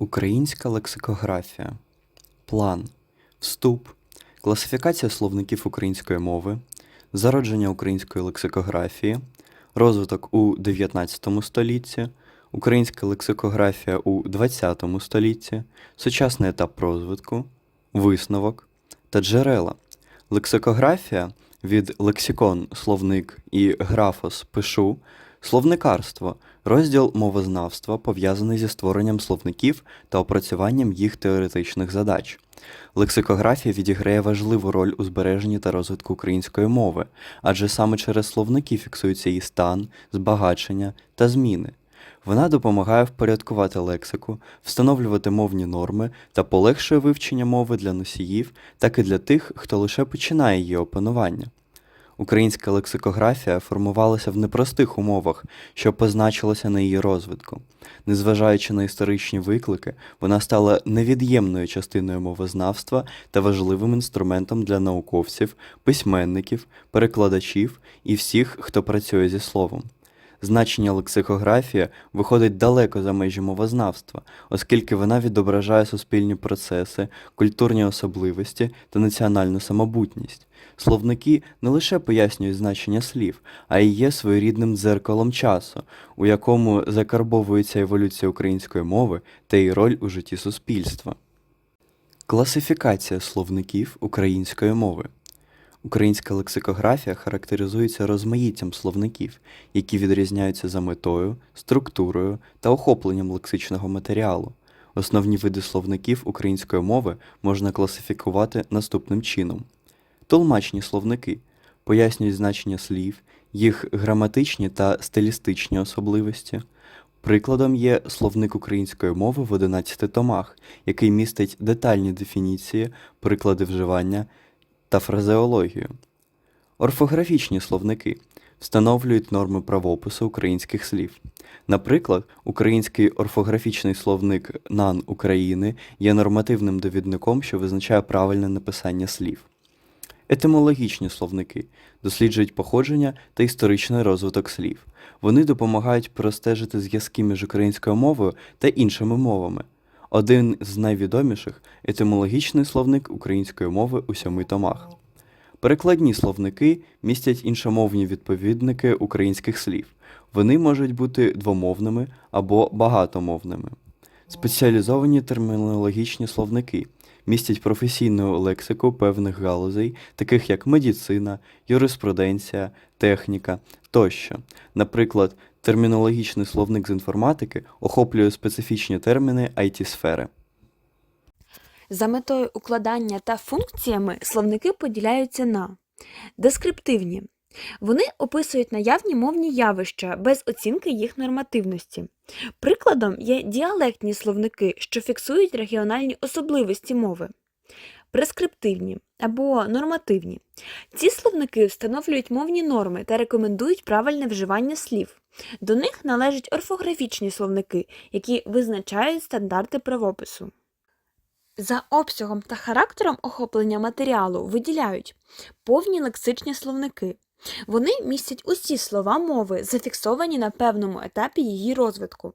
Українська лексикографія. План. Вступ. Класифікація словників української мови. Зародження української лексикографії. Розвиток у 19 столітті. Українська лексикографія у 20 столітті. Сучасний етап розвитку. Висновок та джерела. Лексикографія від лексикон, словник і графос пишу. Словникарство розділ мовознавства пов'язаний зі створенням словників та опрацюванням їх теоретичних задач. Лексикографія відіграє важливу роль у збереженні та розвитку української мови, адже саме через словники фіксується її стан, збагачення та зміни. Вона допомагає впорядкувати лексику, встановлювати мовні норми та полегшує вивчення мови для носіїв, так і для тих, хто лише починає її опанування. Українська лексикографія формувалася в непростих умовах, що позначилося на її розвитку. Незважаючи на історичні виклики, вона стала невід'ємною частиною мовознавства та важливим інструментом для науковців, письменників, перекладачів і всіх, хто працює зі словом. Значення лексикографії виходить далеко за межі мовознавства, оскільки вона відображає суспільні процеси, культурні особливості та національну самобутність. Словники не лише пояснюють значення слів, а й є своєрідним дзеркалом часу, у якому закарбовується еволюція української мови та її роль у житті суспільства. Класифікація словників української мови. Українська лексикографія характеризується розмаїттям словників, які відрізняються за метою, структурою та охопленням лексичного матеріалу. Основні види словників української мови можна класифікувати наступним чином: толмачні словники пояснюють значення слів, їх граматичні та стилістичні особливості. Прикладом є словник української мови в 11 томах, який містить детальні дефініції, приклади вживання та фразеологію. Орфографічні словники встановлюють норми правопису українських слів. Наприклад, український орфографічний словник НАН України є нормативним довідником, що визначає правильне написання слів. Етимологічні словники досліджують походження та історичний розвиток слів. Вони допомагають простежити зв'язки між українською мовою та іншими мовами. Один з найвідоміших етимологічний словник української мови у сьоми томах. Перекладні словники містять іншомовні відповідники українських слів. Вони можуть бути двомовними або багатомовними. Спеціалізовані термінологічні словники містять професійну лексику певних галузей, таких як медицина, юриспруденція, техніка тощо. Наприклад, термінологічний словник з інформатики охоплює специфічні терміни IT-сфери. За метою укладання та функціями словники поділяються на дескриптивні. Вони описують наявні мовні явища без оцінки їх нормативності. Прикладом є діалектні словники, що фіксують регіональні особливості мови. Прескриптивні або нормативні. Ці словники встановлюють мовні норми та рекомендують правильне вживання слів. До них належать орфографічні словники, які визначають стандарти правопису. За обсягом та характером охоплення матеріалу виділяють повні лексичні словники. Вони містять усі слова мови, зафіксовані на певному етапі її розвитку.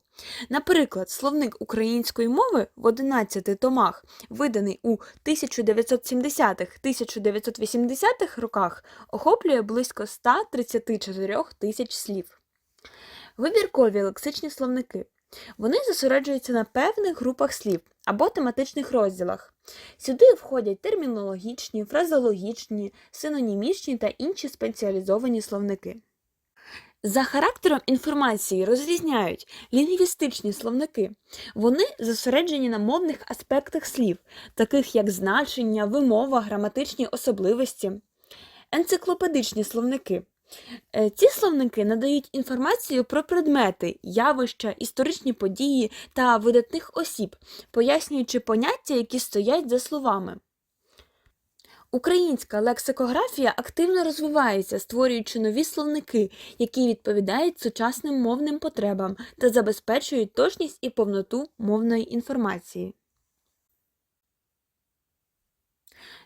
Наприклад, словник української мови в 11 томах, виданий у 1970-1980-х роках, охоплює близько 134 тисяч слів. Вибіркові лексичні словники. Вони зосереджуються на певних групах слів або тематичних розділах. Сюди входять термінологічні, фразеологічні, синонімічні та інші спеціалізовані словники. За характером інформації розрізняють лінгвістичні словники. Вони зосереджені на мовних аспектах слів, таких як значення, вимова, граматичні особливості, енциклопедичні словники. Е, Ці словники надають інформацію про предмети, явища, історичні події та видатних осіб, пояснюючи поняття, які стоять за словами. Українська лексикографія активно розвивається, створюючи нові словники, які відповідають сучасним мовним потребам та забезпечують точність і повноту мовної інформації.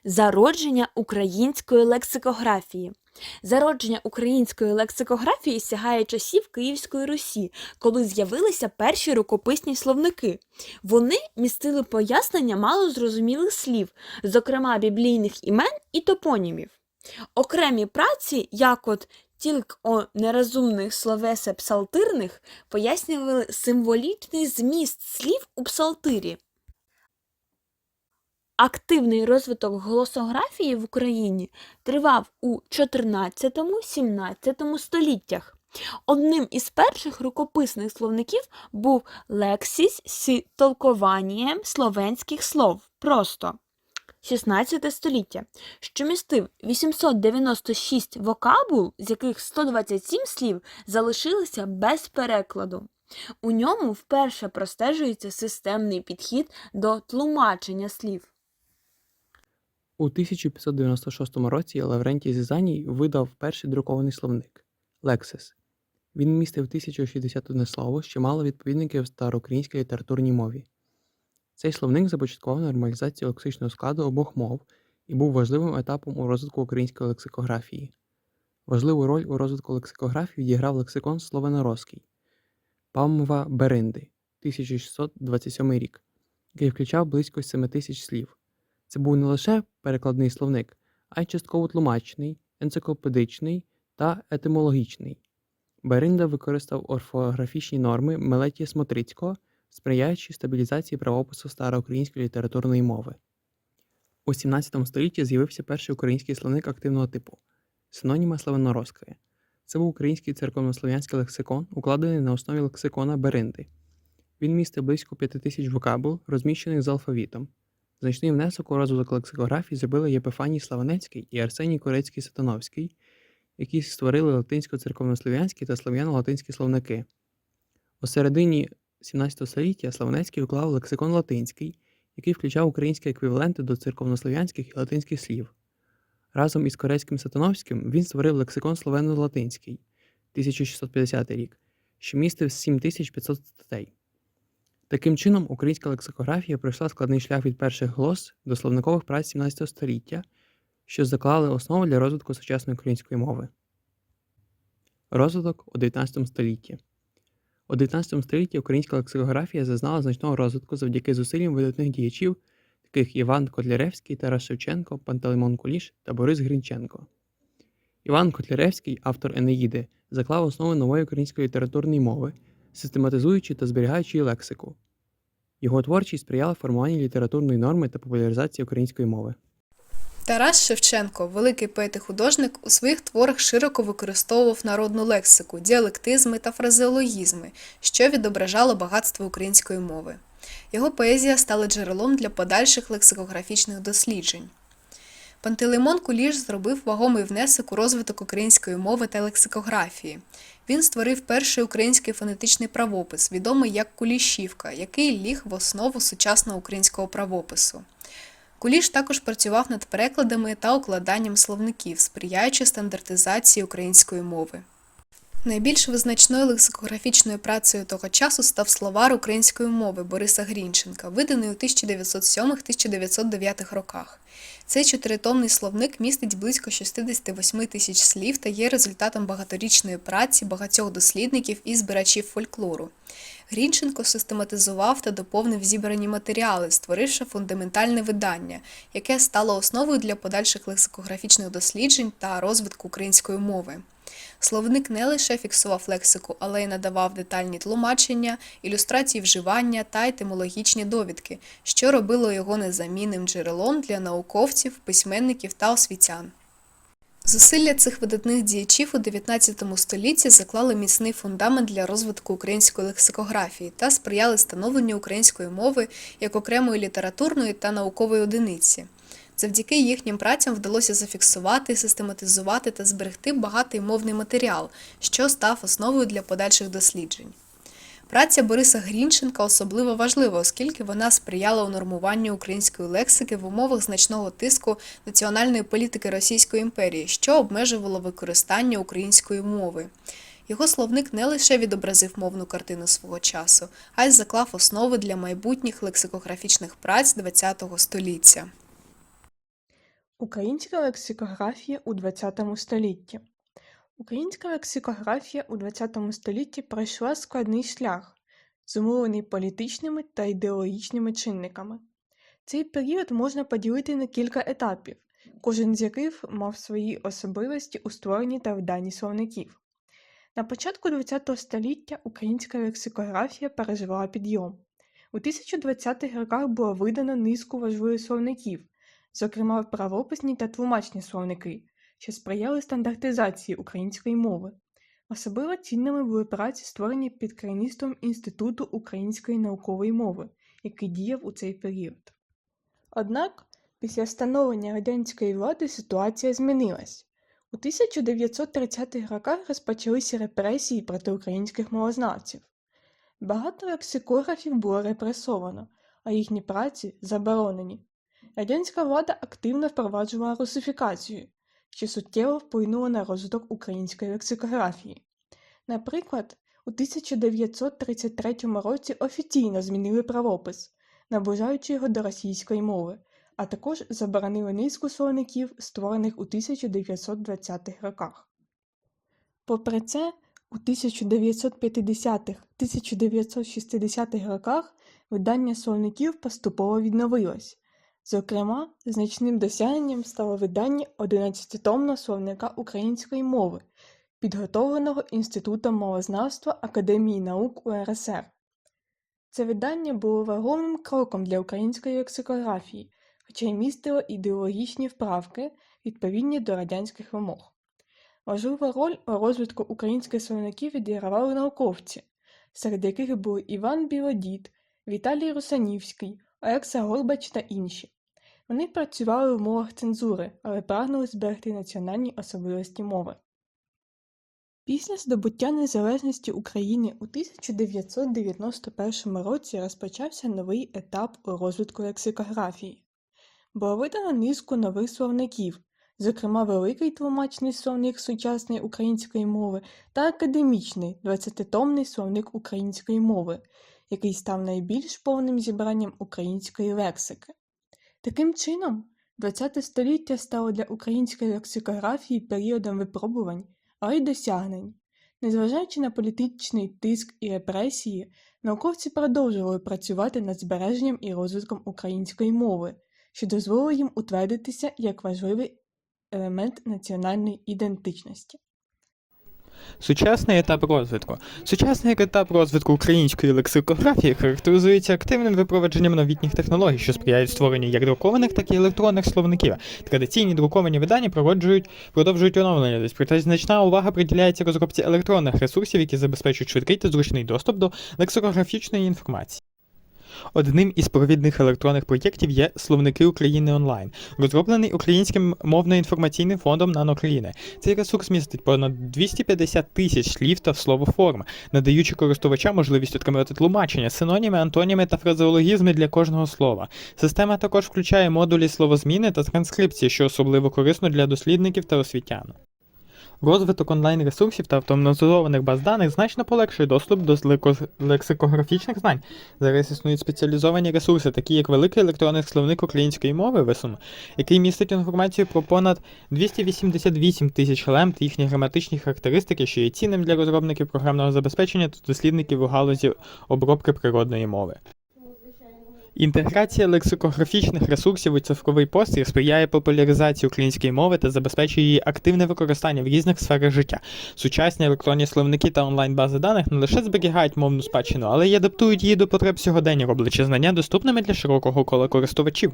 Зародження української лексикографії. Зародження української лексикографії сягає часів Київської Русі, коли з'явилися перші рукописні словники. Вони містили пояснення малозрозумілих слів, зокрема біблійних імен і топонімів. Окремі праці, як от тільк о нерозумних словесе псалтирних, пояснювали символічний зміст слів у псалтирі. Активний розвиток голосографії в Україні тривав у 14-17 століттях. Одним із перших рукописних словників був лексіс з толкуванням словенських слов просто 16 століття, що містив 896 вокабул, з яких 127 слів залишилися без перекладу. У ньому вперше простежується системний підхід до тлумачення слів. У 1596 році Лаврентій Зізаній видав перший друкований словник Лексис. Він містив 1061 слово, що мало відповідників в староукраїнській літературній мові. Цей словник започаткував нормалізацію лексичного складу обох мов і був важливим етапом у розвитку української лексикографії. Важливу роль у розвитку лексикографії відіграв лексикон словенорозький Памва Беринди 1627 рік, який включав близько 7 тисяч слів. Це був не лише перекладний словник, а й частково тлумачний, енциклопедичний та етимологічний. Беринда використав орфографічні норми Мелетія Смотрицького, сприяючи стабілізації правопису староукраїнської літературної мови. У 17 столітті з'явився перший український словник активного типу синоніма славянорозької. Це був український церковнослов'янський лексикон, укладений на основі лексикона Беринди. Він містив близько 5 тисяч вокабул, розміщених з алфавітом. Значний внесок у розвиток лексикографії зробили Єпифаній Славенецький і Арсеній Корецький Сатановський, які створили латинсько-церковнослов'янські та слов'яно-латинські словники. У середині 17 століття Славенецький уклав лексикон латинський, який включав українські еквіваленти до церковнослов'янських і латинських слів. Разом із Корецьким Сатановським він створив лексикон словено-латинський 1650 рік, що містив 7500 статей. Таким чином, українська лексикографія пройшла складний шлях від перших глос до словникових праць 17 століття, що заклали основу для розвитку сучасної української мови. Розвиток у 19 столітті. У 19 столітті українська лексикографія зазнала значного розвитку завдяки зусиллям видатних діячів, таких Іван Котляревський, Тарас Шевченко, Пантелеймон Куліш та Борис Гринченко. Іван Котляревський, автор Енеїди, заклав основи нової української літературної мови, систематизуючи та зберігаючи лексику. Його творчість сприяла формуванню літературної норми та популяризації української мови. Тарас Шевченко, великий поет і художник, у своїх творах широко використовував народну лексику, діалектизми та фразеологізми, що відображало багатство української мови. Його поезія стала джерелом для подальших лексикографічних досліджень. Пантелеймон Куліш зробив вагомий внесок у розвиток української мови та лексикографії. Він створив перший український фонетичний правопис, відомий як Кулішівка, який ліг в основу сучасного українського правопису. Куліш також працював над перекладами та укладанням словників, сприяючи стандартизації української мови. Найбільш визначною лексикографічною працею того часу став словар української мови Бориса Грінченка, виданий у 1907-1909 роках. Цей чотиритомний словник містить близько 68 тисяч слів та є результатом багаторічної праці багатьох дослідників і збирачів фольклору. Грінченко систематизував та доповнив зібрані матеріали, створивши фундаментальне видання, яке стало основою для подальших лексикографічних досліджень та розвитку української мови. Словник не лише фіксував лексику, але й надавав детальні тлумачення, ілюстрації вживання та етимологічні довідки, що робило його незамінним джерелом для науковців, письменників та освітян. Зусилля цих видатних діячів у 19 столітті заклали міцний фундамент для розвитку української лексикографії та сприяли становленню української мови як окремої літературної та наукової одиниці. Завдяки їхнім працям вдалося зафіксувати, систематизувати та зберегти багатий мовний матеріал, що став основою для подальших досліджень. Праця Бориса Грінченка особливо важлива, оскільки вона сприяла унормуванню української лексики в умовах значного тиску національної політики Російської імперії, що обмежувало використання української мови. Його словник не лише відобразив мовну картину свого часу, а й заклав основи для майбутніх лексикографічних праць ХХ століття. Українська лексикографія у ХХ столітті. Українська лексикографія у ХХ столітті пройшла складний шлях, зумовлений політичними та ідеологічними чинниками. Цей період можна поділити на кілька етапів, кожен з яких мав свої особливості у створенні та виданні словників. На початку ХХ століття українська лексикографія переживала підйом. У 1020-х роках було видано низку важливих словників, зокрема правописні та тлумачні словники, що сприяли стандартизації української мови. Особливо цінними були праці, створені під керівництвом Інституту української наукової мови, який діяв у цей період. Однак, після встановлення радянської влади ситуація змінилась. У 1930-х роках розпочалися репресії проти українських мовознавців. Багато лексикографів було репресовано, а їхні праці заборонені. Радянська влада активно впроваджувала русифікацію, що суттєво вплинуло на розвиток української лексикографії. Наприклад, у 1933 році офіційно змінили правопис, наближаючи його до російської мови, а також заборонили низку словників, створених у 1920-х роках. Попри це, у 1950-х 1960-х роках видання словників поступово відновилось. Зокрема, значним досягненням стало видання 11-томного словника української мови, підготовленого Інститутом мовознавства Академії наук УРСР. Це видання було вагомим кроком для української лексикографії, хоча й містило ідеологічні вправки, відповідні до радянських вимог. Важливу роль у розвитку українських словників відігравали науковці, серед яких були Іван Білодід, Віталій Русанівський, Олекса Горбач та інші. Вони працювали в умовах цензури, але прагнули зберегти національні особливості мови. Після здобуття незалежності України у 1991 році розпочався новий етап у розвитку лексикографії. Було видано низку нових словників, зокрема великий тлумачний словник сучасної української мови та академічний 20-томний словник української мови, який став найбільш повним зібранням української лексики. Таким чином, ХХ століття стало для української лексикографії періодом випробувань, але й досягнень. Незважаючи на політичний тиск і репресії, науковці продовжували працювати над збереженням і розвитком української мови, що дозволило їм утвердитися як важливий елемент національної ідентичності. Сучасний етап розвитку. Сучасний етап розвитку української лексикографії характеризується активним випровадженням новітніх технологій, що сприяють створенню як друкованих, так і електронних словників. Традиційні друковані видання продовжують, продовжують оновлення, проте значна увага приділяється розробці електронних ресурсів, які забезпечують швидкий та зручний доступ до лексикографічної інформації. Одним із провідних електронних проєктів є Словники України онлайн, розроблений українським мовно-інформаційним фондом НАН Цей ресурс містить понад 250 тисяч слів та словоформ, надаючи користувачам можливість отримати тлумачення, синоніми, антоніми та фразеологізми для кожного слова. Система також включає модулі словозміни та транскрипції, що особливо корисно для дослідників та освітян. Розвиток онлайн-ресурсів та автоматизованих баз даних значно полегшує доступ до лексикографічних знань. Зараз існують спеціалізовані ресурси, такі як великий електронний словник української мови ВИСУМ, який містить інформацію про понад 288 тисяч лем та їхні граматичні характеристики, що є цінним для розробників програмного забезпечення та дослідників у галузі обробки природної мови. Інтеграція лексикографічних ресурсів у цифровий простір сприяє популяризації української мови та забезпечує її активне використання в різних сферах життя. Сучасні електронні словники та онлайн-бази даних не лише зберігають мовну спадщину, але й адаптують її до потреб сьогодення, роблячи знання доступними для широкого кола користувачів.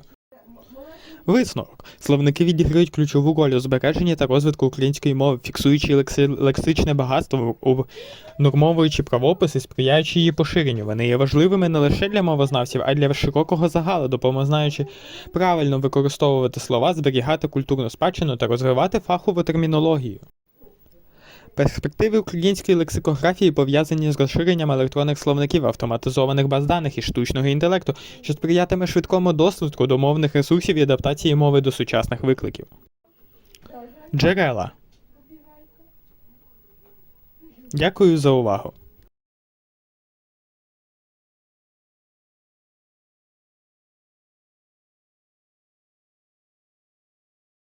Висновок. Словники відіграють ключову роль у збереженні та розвитку української мови, фіксуючи лекси- лексичне багатство, нормовуючи правописи, сприяючи її поширенню. Вони є важливими не лише для мовознавців, а й для широкого загалу, допомагаючи правильно використовувати слова, зберігати культурну спадщину та розвивати фахову термінологію. Перспективи української лексикографії пов'язані з розширенням електронних словників, автоматизованих баз даних і штучного інтелекту, що сприятиме швидкому доступу до мовних ресурсів і адаптації мови до сучасних викликів. Джерела. Дякую за увагу.